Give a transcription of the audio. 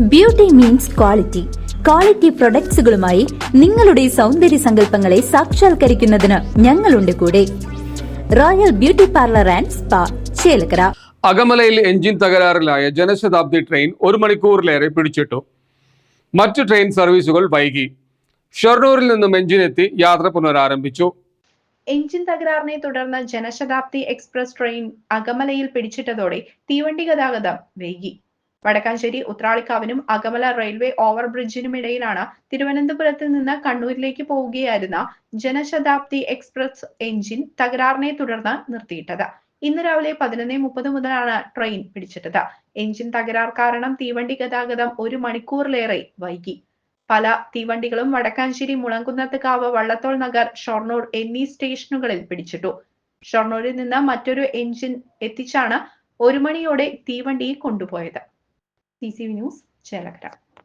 Beauty means quality quality പ്രൊഡക്ട്സുകളുമായി നിങ്ങളുടെ സൗന്ദര്യ സങ്കല്പങ്ങളെ സാക്ഷാത്കരിക്കുന്നതിന് ഞങ്ങളുണ്ട് കൂടെ. Royal beauty parlour and spa Chelakkara. അകമലയിൽ engine തകരാറിലായ ജനശതാബ്ദി ട്രെയിൻ ഒരു മണിക്കൂറിലേറെ പിടിച്ചിട്ടു. മറ്റു ട്രെയിൻ സർവീസുകൾ വൈകി. ഷൊർണൂരിൽ നിന്നും എഞ്ചിൻ എത്തി യാത്ര പുനരാരംഭിച്ചു. എഞ്ചിൻ തകരാറിനെ തുടർന്ന് ജനശതാബ്ദി എക്സ്പ്രസ് ട്രെയിൻ അകമലയിൽ പിടിച്ചിട്ടതോടെ തീവണ്ടി ഗതാഗതം വൈകി. വടക്കാഞ്ചേരി ഉത്രാളിക്കാവിനും അകമല റെയിൽവേ ഓവർ ബ്രിഡ്ജിനുമിടയിലാണ് തിരുവനന്തപുരത്ത് നിന്ന് കണ്ണൂരിലേക്ക് പോവുകയായിരുന്ന ജനശതാബ്ദി എക്സ്പ്രസ് എഞ്ചിൻ തകരാറിനെ തുടർന്ന് നിർത്തിയിട്ടത്. ഇന്ന് രാവിലെ പതിനൊന്നേ മുപ്പത് മുതലാണ് ട്രെയിൻ പിടിച്ചിട്ടത്. എഞ്ചിൻ തകരാർ കാരണം തീവണ്ടി ഗതാഗതം ഒരു മണിക്കൂറിലേറെ വൈകി. പല തീവണ്ടികളും വടക്കാഞ്ചേരി മുളങ്കുന്നത്ത് കാവ് വള്ളത്തോൾ നഗർ ഷൊർണൂർ എന്നീ സ്റ്റേഷനുകളിൽ പിടിച്ചിട്ടു. ഷൊർണൂരിൽ നിന്ന് മറ്റൊരു എഞ്ചിൻ എത്തിച്ചാണ് ഒരു മണിയോടെ തീവണ്ടി കൊണ്ടുപോയത്. CCV News, Chelagra.